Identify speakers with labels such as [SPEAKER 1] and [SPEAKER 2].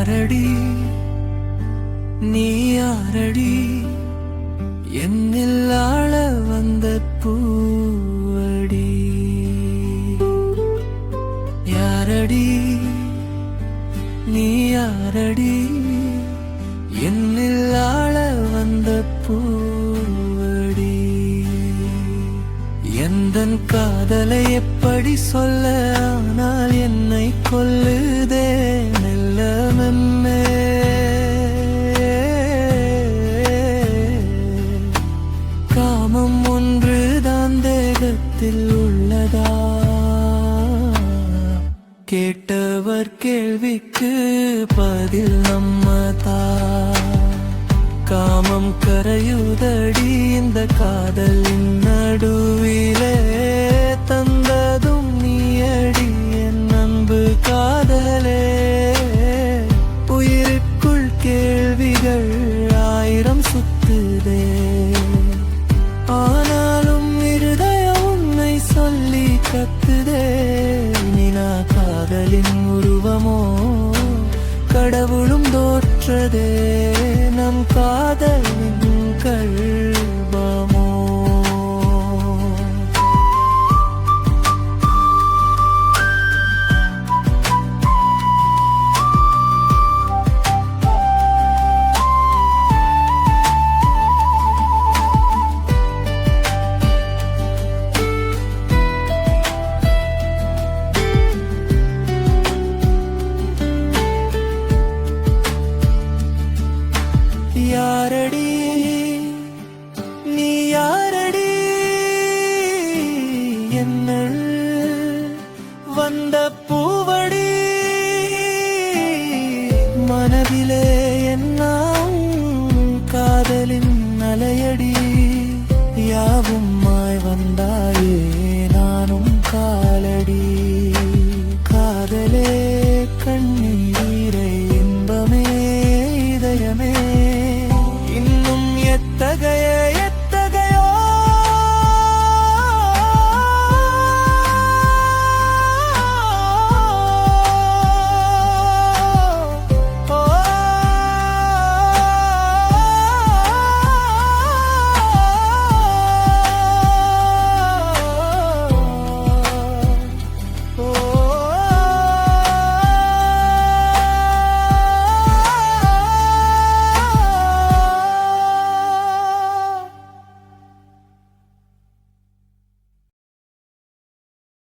[SPEAKER 1] யாரடி? நீ யாரடி? என்னில் ஆள வந்த பூவடி. யாரடி? நீ யாரடி? என்னில் ஆள எப்படி சொல்ல ஆனால் என்னை கொல்லுதே மெல்ல மெல்லே காமம் ஒன்றுதான் தேகத்தில் உள்ளதா? கேட்டவர் கேள்விக்கு பதில் நம்மதா? காமம் கரையுதடி இந்த காதல் நடுவிலே கத்துதே நினா காதலின் உருவமோ? கடவுளும் தோற்றதே நம் காதலின் கல்பமோ யாரடி? நீ யாரடி? என்ன வந்த பூவடி? மனதிலே என்னாம் காதலின் அலையடி? யாவும் மாய் வந்தாயே நானும் காலடி. காதலே கண்ணி